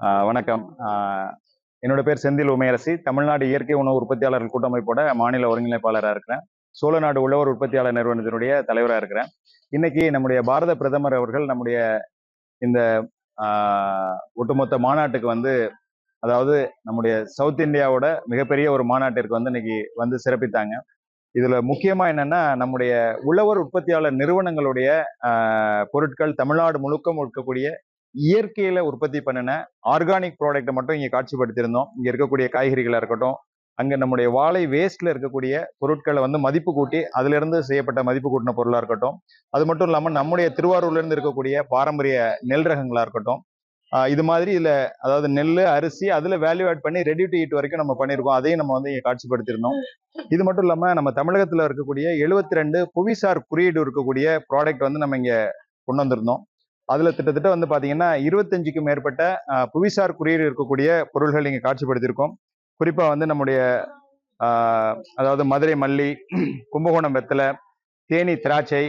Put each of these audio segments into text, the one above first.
வணக்கம். என்னோட பேர் செந்தில் உமையரசி. தமிழ்நாடு இயற்கை உணவு உற்பத்தியாளர்கள் கூட்டமைப்போட மாநில ஒருங்கிணைப்பாளராக இருக்கிறேன். சோழநாடு உழவர் உற்பத்தியாளர் நிறுவனத்தினுடைய தலைவராக இருக்கிறேன். இன்னைக்கு நம்முடைய பாரத பிரதமர் அவர்கள் நம்முடைய இந்த ஒட்டுமொத்த மாநாட்டுக்கு வந்து அதாவது நம்முடைய சவுத் இந்தியாவோட மிகப்பெரிய ஒரு மாநாட்டிற்கு வந்து இன்னைக்கு வந்து சிறப்பித்தாங்க. இதுல முக்கியமா என்னன்னா நம்முடைய உழவர் உற்பத்தியாளர் நிறுவனங்களுடைய பொருட்கள் தமிழ்நாடு முழுக்க முழுக்கக்கூடிய இயற்கையில உற்பத்தி பண்ணின ஆர்கானிக் ப்ராடக்ட்டை மட்டும் இங்கே காட்சிப்படுத்தியிருந்தோம். இங்கே இருக்கக்கூடிய காய்கறிகளாக இருக்கட்டும் அங்கே நம்முடைய வாழை வேஸ்ட்ல இருக்கக்கூடிய பொருட்களை வந்து மதிப்பு கூட்டி அதிலிருந்து செய்யப்பட்ட மதிப்பு கூட்டின பொருளாக இருக்கட்டும். அது மட்டும் இல்லாமல் நம்முடைய திருவாரூர்லேருந்து இருக்கக்கூடிய பாரம்பரிய நெல் ரகங்களாக இருக்கட்டும். இது மாதிரி இதில் அதாவது நெல் அரிசி அதில் வேல்யூ ஆட் பண்ணி ரெடி டு ஈட் வரைக்கும் நம்ம பண்ணியிருக்கோம். அதையும் நம்ம வந்து இங்கே காட்சிப்படுத்தியிருந்தோம். இது மட்டும் இல்லாமல் நம்ம தமிழகத்தில் இருக்கக்கூடிய எழுபத்தி ரெண்டு புவிசார் குறியீடு இருக்கக்கூடிய ப்ராடக்ட் வந்து நம்ம இங்கே கொண்டு வந்திருந்தோம். அதில் கிட்டத்தட்ட வந்து பார்த்தீங்கன்னா இருபத்தஞ்சுக்கும் மேற்பட்ட புவிசார் குறியீடு இருக்கக்கூடிய பொருள்கள் இங்கே காட்சிப்படுத்தியிருக்கோம். குறிப்பாக வந்து நம்முடைய அதாவது மதுரை மல்லி கும்பகோணம் வெத்தலை தேனி திராட்சை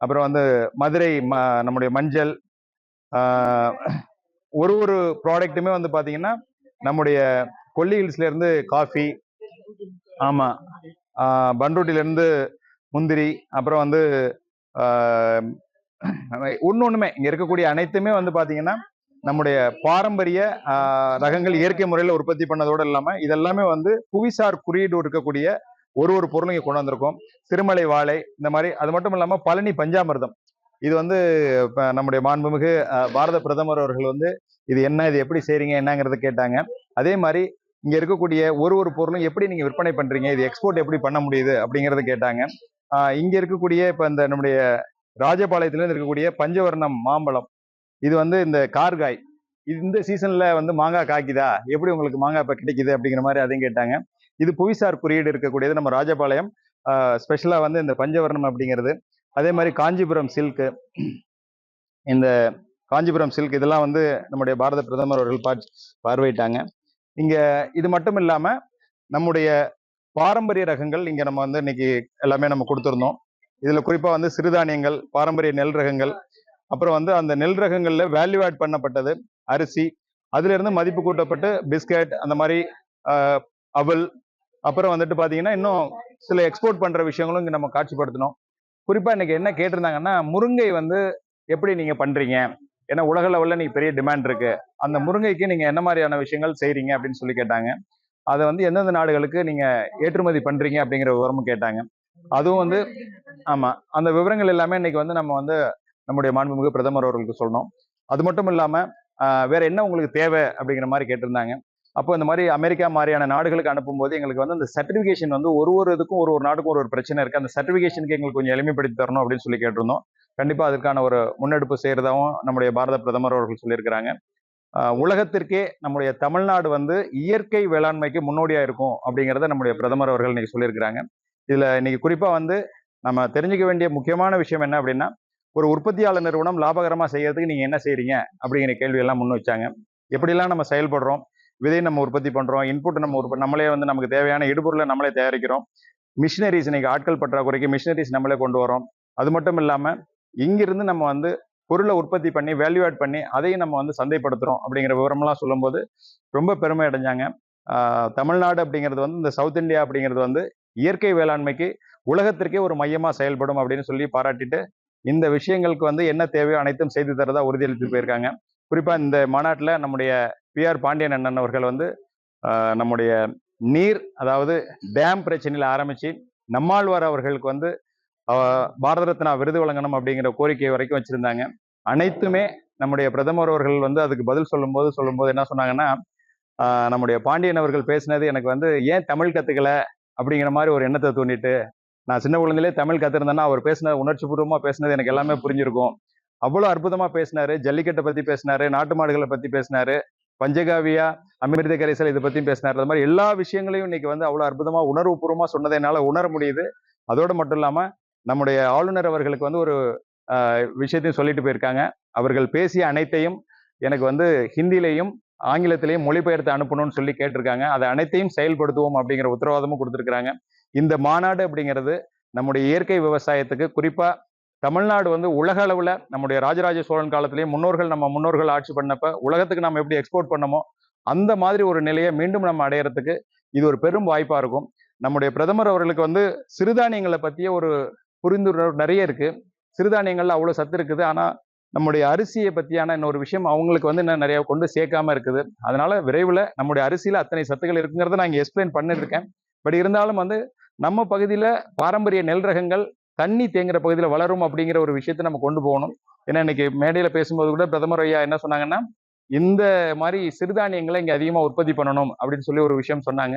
அப்புறம் வந்து மதுரை ம நம்முடைய மஞ்சள் ஒரு ஒரு ப்ராடக்ட்டுமே வந்து பார்த்தீங்கன்னா நம்முடைய கொல்லி ஹில்ஸ்லேருந்து காஃபி ஆமாம் பண்ருட்டிலேருந்து முந்திரி அப்புறம் வந்து ஒன்று ஒன்றுமே இங்கே இருக்கக்கூடிய அனைத்துமே வந்து பார்த்தீங்கன்னா நம்முடைய பாரம்பரிய ரகங்கள் இயற்கை முறையில் உற்பத்தி பண்ணதோடு இல்லாமல் இதெல்லாமே வந்து புவிசார் குறியீடு இருக்கக்கூடிய ஒரு ஒரு பொருளும் இங்கே கொண்டு வந்திருக்கோம். திருமலை வாழை இந்த மாதிரி அது மட்டும் இல்லாமல் பழனி பஞ்சாமிர்தம். இது வந்து இப்போ நம்முடைய மாண்புமிகு பாரத பிரதமர் அவர்கள் வந்து இது என்ன இது எப்படி செய்றீங்க என்னங்கிறத கேட்டாங்க. அதே மாதிரி இங்கே இருக்கக்கூடிய ஒரு ஒரு பொருளும் எப்படி நீங்கள் விற்பனை பண்ணுறீங்க இது எக்ஸ்போர்ட் எப்படி பண்ண முடியுது அப்படிங்கிறத கேட்டாங்க. இங்கே இருக்கக்கூடிய இப்போ இந்த நம்முடைய ராஜபாளையத்துல இருக்கக்கூடிய பஞ்சவர்ணம் மாம்பழம். இது வந்து இந்த கார்காய். இது இந்த சீசனில் வந்து மாங்காய் காய்க்குதா? எப்படி உங்களுக்கு மாங்காய் இப்போ கிடைக்குது அப்படிங்கிற மாதிரி அதையும் கேட்டாங்க. இது புவிசார் குறியீடு இருக்கக்கூடியது நம்ம ராஜபாளையம். ஸ்பெஷலாக வந்து இந்த பஞ்சவர்ணம் அப்படிங்கிறது. அதே மாதிரி காஞ்சிபுரம் சில்க்கு இந்த காஞ்சிபுரம் சில்க் இதெல்லாம் வந்து நம்முடைய பாரத பிரதமர் அவர்கள் பார் பார்வையிட்டாங்க. இங்கே இது மட்டும் இல்லாமல் நம்முடைய பாரம்பரிய ரகங்கள் இங்கே நம்ம வந்து இன்னைக்கு எல்லாமே நம்ம கொடுத்துருந்தோம். இதில் குறிப்பாக வந்து சிறுதானியங்கள் பாரம்பரிய நெல் ரகங்கள் அப்புறம் வந்து அந்த நெல் ரகங்களில் வேல்யூ ஆட் பண்ணப்பட்டது அரிசி அதிலிருந்து மதிப்பு கூட்டப்பட்டு பிஸ்கட் அந்த மாதிரி அவல் அப்புறம் வந்துட்டு பார்த்தீங்கன்னா இன்னும் சில எக்ஸ்போர்ட் பண்ணுற விஷயங்களும் இங்கே நம்ம காட்சிப்படுத்தணும் குறிப்பாக இன்னைக்கு என்ன கேட்டிருந்தாங்கன்னா முருங்கை வந்து எப்படி நீங்கள் பண்ணுறீங்க ஏன்னா உலக லெவலில் இன்றைக்கி பெரிய டிமாண்ட் இருக்குது அந்த முருங்கைக்கு நீங்கள் என்ன மாதிரியான விஷயங்கள் செய்கிறீங்க அப்படின்னு சொல்லி கேட்டாங்க. அதை வந்து எந்தெந்த நாடுகளுக்கு நீங்கள் ஏற்றுமதி பண்ணுறீங்க அப்படிங்கிற விவரமும் கேட்டாங்க. அதுவும் வந்து ஆமாம் அந்த விவரங்கள் எல்லாமே இன்னைக்கு வந்து நம்ம வந்து நம்முடைய மாண்புமிகு பிரதமர் அவர்களுக்கு சொல்லணும். அது மட்டும் இல்லாமல் வேறு வேற என்ன உங்களுக்கு தேவை அப்படிங்கிற மாதிரி கேட்டிருந்தாங்க. அப்போ இந்த மாதிரி அமெரிக்கா மாதிரியான நாடுகளுக்கு அனுப்பும்போது எங்களுக்கு வந்து அந்த சர்டிஃபிகேஷன் வந்து ஒரு ஒரு இதுக்கும் ஒரு ஒரு நாடுக்கும் ஒரு ஒரு பிரச்சனை இருக்குது அந்த சர்டிஃபிகேஷனுக்கு எங்களுக்கு கொஞ்சம் எளிமைப்படுத்தி தரணும் அப்படின்னு சொல்லி கேட்டிருந்தோம். கண்டிப்பாக அதற்கான ஒரு முன்னெடுப்பு செய்கிறதாகவும் நம்முடைய பாரத பிரதமர் அவர்கள் சொல்லியிருக்கிறாங்க. உலகத்திற்கே நம்முடைய தமிழ்நாடு வந்து இயற்கை வேளாண்மைக்கு முன்னோடியாக இருக்கும் அப்படிங்கிறத நம்முடைய பிரதமர் அவர்கள் இன்னைக்கு சொல்லியிருக்கிறாங்க. இதில் இன்னைக்கு குறிப்பாக வந்து நம்ம தெரிஞ்சுக்க வேண்டிய முக்கியமான விஷயம் என்ன அப்படின்னா ஒரு உற்பத்தியாளர் நிறுவனம் லாபகரமாக செய்யறதுக்கு நீங்கள் என்ன செய்கிறீங்க அப்படிங்கிற கேள்வி எல்லாம் முன் வச்சாங்க. எப்படிலாம் நம்ம செயல்படுறோம்? விதை நம்ம உற்பத்தி பண்ணுறோம் இன்புட் நம்ம உற்ப நம்மளே வந்து நமக்கு தேவையான இடுபொருளை நம்மளே தயாரிக்கிறோம். மிஷினரிஸ் இன்னைக்கு ஆட்கள் பற்றாக்குறைக்கு மிஷினரிஸ் நம்மளே கொண்டு வரோம் அது மட்டும் இல்லாமல் இங்கிருந்து நம்ம வந்து பொருளை உற்பத்தி பண்ணி வேல்யூ ஆட் பண்ணி அதையும் நம்ம வந்து சந்தைப்படுத்துகிறோம் அப்படிங்கிற விவரம்லாம் சொல்லும்போது ரொம்ப பெருமை அடைஞ்சாங்க. தமிழ்நாடு அப்படிங்கிறது வந்து இந்த சவுத் இந்தியா அப்படிங்கிறது வந்து இயற்கை வேளாண்மைக்கு உலகத்திற்கே ஒரு மையமாக செயல்படும் அப்படின்னு சொல்லி பாராட்டிட்டு இந்த விஷயங்களுக்கு வந்து என்ன தேவையோ அனைத்தும் செய்து தரதா உறுதியளித்து போயிருக்காங்க. குறிப்பாக இந்த மாநாட்டில் நம்முடைய பி ஆர் பாண்டியன் அண்ணன் அவர்கள் வந்து நம்முடைய நீர் அதாவது டேம் பிரச்சனையில் ஆரம்பித்து நம்மாழ்வார் அவர்களுக்கு வந்து பாரத ரத்னா விருது வழங்கணும் அப்படிங்கிற கோரிக்கை வரைக்கும் வச்சுருந்தாங்க. அனைத்துமே நம்முடைய பிரதமர் அவர்கள் வந்து அதுக்கு பதில் சொல்லும்போது சொல்லும்போது என்ன சொன்னாங்கன்னா நம்முடைய பாண்டியன் அவர்கள் பேசினது எனக்கு வந்து ஏன் தமிழ் கற்றுக்கலை அப்படிங்கிற மாதிரி ஒரு எண்ணத்தை தூண்டிட்டு நான் சின்ன குழந்தையிலே தமிழ் கத்திருந்தேன்னா அவர் பேசின உணர்ச்சி பூர்வமாக பேசினது எனக்கு எல்லாமே புரிஞ்சிருக்கும். அவ்வளோ அற்புதமாக பேசினாரு. ஜல்லிக்கட்டை பற்றி பேசினாரு. நாட்டு மாடுகளை பற்றி பேசினாரு. பஞ்சகாவியா அமிர்த கரைசல் இதை பற்றியும் பேசினாரு. அது மாதிரி எல்லா விஷயங்களையும் இன்னைக்கு வந்து அவ்வளோ அற்புதமாக உணர்வுபூர்வமாக சொன்னதை என்னால் உணர முடியுது. அதோடு மட்டும் இல்லாமல் நம்முடைய ஆளுநர் அவர்களுக்கு வந்து ஒரு விஷயத்தையும் சொல்லிட்டு போயிருக்காங்க. அவர்கள் பேசிய அனைத்தையும் எனக்கு வந்து ஹிந்திலையும் ஆங்கிலத்திலேயே மொழிபெயர்த்து அனுப்பணும்னு சொல்லி கேட்டிருக்காங்க. அதை அனைத்தையும் செயல்படுத்துவோம் அப்படிங்கிற உத்தரவாதமும் கொடுத்துருக்குறாங்க. இந்த மாநாடு அப்படிங்கிறது நம்முடைய இயற்கை விவசாயத்துக்கு குறிப்பாக தமிழ்நாடு வந்து உலக அளவில் நம்முடைய ராஜராஜ சோழன் காலத்திலேயே முன்னோர்கள் நம்ம முன்னோர்கள் ஆட்சி பண்ணப்ப உலகத்துக்கு நம்ம எப்படி எக்ஸ்போர்ட் பண்ணமோ அந்த மாதிரி ஒரு நிலையை மீண்டும் நம்ம அடையிறதுக்கு இது ஒரு பெரும் வாய்ப்பாக இருக்கும். நம்முடைய பிரதமர் அவர்களுக்கு வந்து சிறுதானியங்களை பற்றிய ஒரு புரிந்துணர்வு நிறைய இருக்குது சிறுதானியங்கள்ல அவ்வளோ சத்து இருக்குது. ஆனால் நம்முடைய அரிசியை பற்றியான இன்னொரு விஷயம் அவங்களுக்கு வந்து இன்னும் நிறைய கொண்டு சேர்க்காம இருக்குது. அதனால விரைவில் நம்முடைய அரிசியில் அத்தனை சத்துக்கள் இருக்குங்கிறத நான் இங்க எக்ஸ்பிளைன் பண்ணியிருக்கேன். பட் இருந்தாலும் வந்து நம்ம பகுதியில் பாரம்பரிய நெல் ரகங்கள் தண்ணி தேங்குற பகுதியில் வளரும் அப்படிங்கிற ஒரு விஷயத்தை நம்ம கொண்டு போகணும். ஏன்னா இன்னைக்கு மேடையில் பேசும்போது கூட பிரதமர் ஐயா என்ன சொன்னாங்கன்னா இந்த மாதிரி சிறுதானியங்களை இங்கே அதிகமாக உற்பத்தி பண்ணணும் அப்படின்னு சொல்லி ஒரு விஷயம் சொன்னாங்க.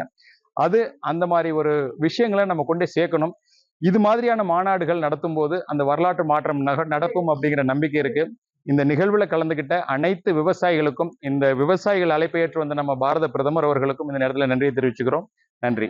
அது அந்த மாதிரி ஒரு விஷயங்களை நம்ம கொண்டு சேர்க்கணும். இது மாதிரியான மாநாடுகள் நடத்தும் போது அந்த வரலாற்று மாற்றம் நக- நடக்கும் அப்படிங்கிற நம்பிக்கை இருக்கு. இந்த நிகழ்வுல கலந்துகிட்ட அனைத்து விவசாயிகளுக்கும் இந்த விவசாயிகள் அழைப்பை ஏற்று வந்த நம்ம பாரத பிரதமர் அவர்களுக்கும் இந்த நேரத்தில் நன்றியை தெரிவிச்சுக்கிறோம். நன்றி.